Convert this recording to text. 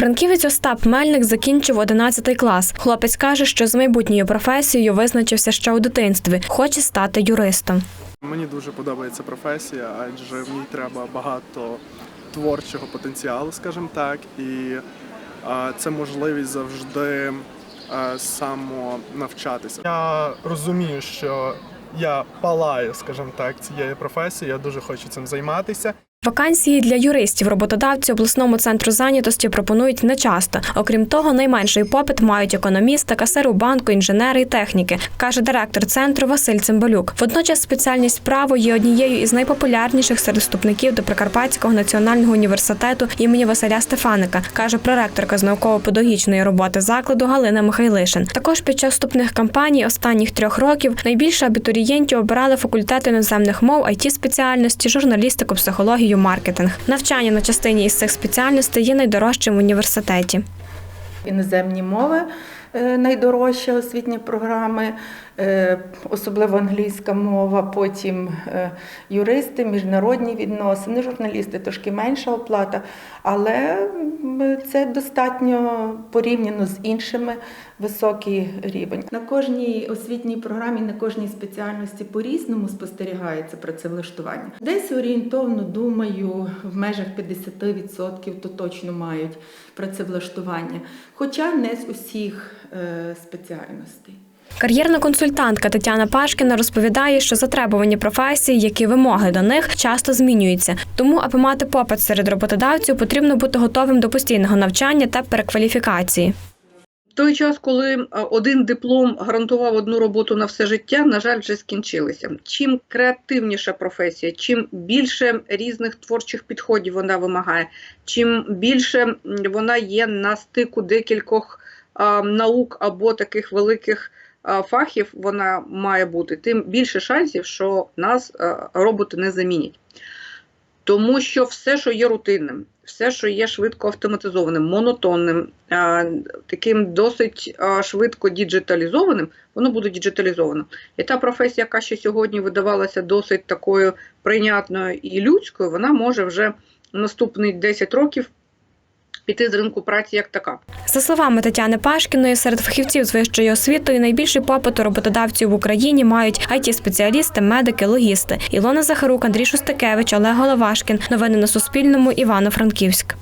Франківець Остап Мельник закінчив 11 клас. Хлопець каже, що з майбутньою професією визначився ще у дитинстві. Хоче стати юристом. Мені дуже подобається професія, адже в ній треба багато творчого потенціалу, скажімо так, і це можливість завжди самонавчатися. Я розумію, що я палаю, скажімо так, цією професією, я дуже хочу цим займатися. Вакансії для юристів роботодавці обласному центру зайнятості пропонують нечасто. Окрім того, найменший попит мають економісти, касиру банку, інженери і техніки, каже директор центру Василь Цимбалюк. Водночас спеціальність право є однією із найпопулярніших серед вступників до Прикарпатського національного університету імені Василя Стефаника, каже проректорка з науково-педагогічної роботи закладу Галина Михайлишин. Також під час вступних кампаній останніх трьох років найбільше абітурієнтів обирали факультети іноземних мов, it спеціальності, журналістику, психологію, маркетинг. Навчання на частині із цих спеціальностей є найдорожчим в університеті. іноземні мови е, найдорожча освітні програми, е, особливо англійська мова, потім е, юристи, міжнародні відносини, журналісти трошки менша оплата, але це достатньо порівняно з іншими високий рівень. На кожній освітній програмі, на кожній спеціальності по-різному спостерігається працевлаштування. Десь орієнтовно думаю, в межах 50% то точно мають працевлаштування, хоча не з усіх спеціальностей. Кар'єрна консультантка Тетяна Пашкіна розповідає, що затребувані професії, як і вимоги до них, часто змінюються. Тому, аби мати попит серед роботодавців, потрібно бути готовим до постійного навчання та перекваліфікації. той час, коли е, один диплом гарантував одну роботу на все життя, на жаль, вже скінчилися. Чим креативніша професія, чим більше різних творчих підходів вона вимагає, чим більше вона є на стику декількох наук або таких великих фахів, вона має бути, тим більше шансів, що нас роботи не замінять. Тому що все, що є рутинним, все, що є швидко автоматизованим, монотонним, таким досить швидко діджиталізованим, воно буде діджиталізовано. І та професія, яка ще сьогодні видавалася досить такою прийнятною і людською, вона може вже наступні 10 років піти з ринку праці як така. За словами Тетяни Пашкіної, серед фахівців з вищою освітою найбільший попит у роботодавців в Україні мають it спеціалісти медики, логісти. Ілона Захарук, Андрій Шустакевич, Олег Головашкін. Новини на Суспільному. Івано-Франківськ.